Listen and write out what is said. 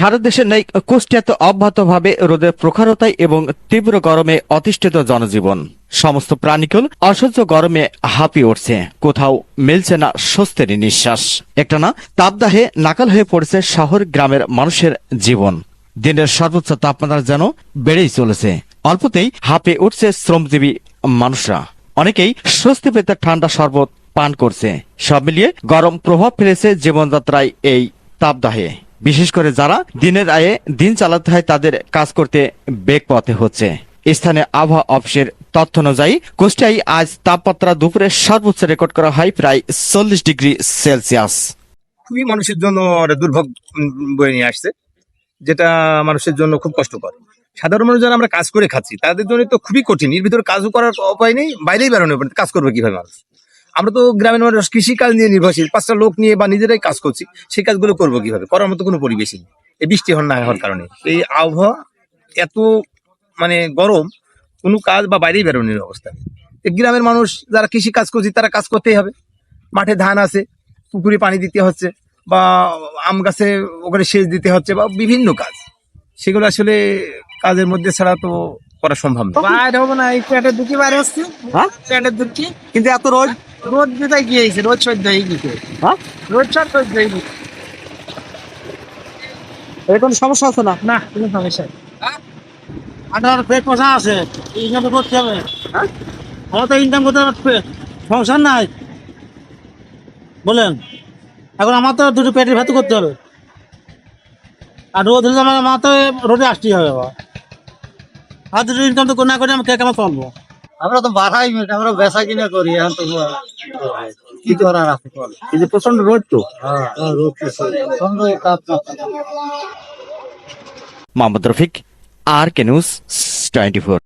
সারা দেশের ন্যায় কুষ্টিয়াতে অব্যাহতভাবে রোদের প্রখরতায় এবং তীব্র গরমে অতিষ্ঠিত জনজীবন। সমস্ত প্রাণীকুল অসহ্য গরমে হাঁপিয়ে উঠছে। কোথাও মিলছে না স্বস্তির নিঃশ্বাস। একটানা তাপদাহে নাকাল হয়ে পড়েছে শহর গ্রামের মানুষের জীবন। দিনের সর্বোচ্চ তাপমাত্রা যেন বেড়েই চলেছে। অল্পতেই হাঁপিয়ে উঠছে শ্রমজীবী মানুষরা। অনেকেই স্বস্তি পেতে ঠান্ডা শরবত পান করছে। সব মিলিয়ে গরম প্রভাব ফেলেছে জীবনযাত্রায় এই তাপদাহে। বিশেষ করে যারা দিনের আয়ে দিন চালাতে হয়, তাদের কাজ করতে বেগ পথে হচ্ছে। স্থানীয় আবহাওয়া অফিসের তথ্য অনুযায়ী, কুষ্টিয়ায় আজ তাপমাত্রা দুপুরে সর্বোচ্চ রেকর্ড করা হয় প্রায় চল্লিশ ডিগ্রি সেলসিয়াস। খুবই মানুষের জন্য দুর্ভোগ বয়ে নিয়ে আসছে, যেটা মানুষের জন্য খুব কষ্টকর। সাধারণ মানুষ যারা আমরা কাজ করে খাচ্ছি, তাদের জন্য তো খুবই কঠিন। এর ভিতরে কাজও করার উপায় নেই, বাইরেই বেরোনো কাজ করবে কীভাবে মানুষ? আমরা তো গ্রামের মানুষ কৃষিকাজ নিয়ে নির্ভরশীল। পাঁচটা লোক নিয়ে বা নিজেরাই কাজ করছি সেই কাজগুলো করব কীভাবে? করার মতো কোনো পরিবেশই নেই। এই বৃষ্টি হন না হওয়ার কারণে। এই আবহাওয়া এত মানে গরম কোনো কাজ বা বাইরেই বেরোনোর অবস্থা নেই। এই গ্রামের মানুষ যারা কৃষি কাজ করছি তারা কাজ করতেই হবে। মাঠে ধান আছে পুকুরে পানি দিতে হচ্ছে বা আম গাছে ওখানে সেচ দিতে হচ্ছে বা বিভিন্ন কাজ। সেগুলো আসলে কাজের মধ্যে ছাড়া তো করা সম্ভব না। বাইরে হব না এই পেটের দুটি বাইরে হচ্ছে হ্যাঁ? পেটের দুটি কিন্তু এত রোদ? রোদ যেটাই গিয়েছে রোদ সহ্য হয়ে হ্যাঁ? রোদ সব সহ্য হয়ে গেছে এরকম সমস্যা আছে না? না কোনো সমস্যা। আপনার পেট আছে ইনকাম তো করতে হবে। আমার তো ইনকাম করতে হবে। সংসার নাই। বলেন এখন আমার তো দুটো পেটের ভাত করতে হবে। আর রোদ হলে আমার আমার তো রোদে আসতেই হবে আর দুটো ইনকাম তো না করে আমি কে কেমন চলবো? আমরা তো বাড়াই আমরা বেচা কিনা করি এখন তো কি করার আছে কিন্তু প্রচণ্ড রোদ তো হ্যাঁ রোদ Mohammad Rafiq R K news twenty four.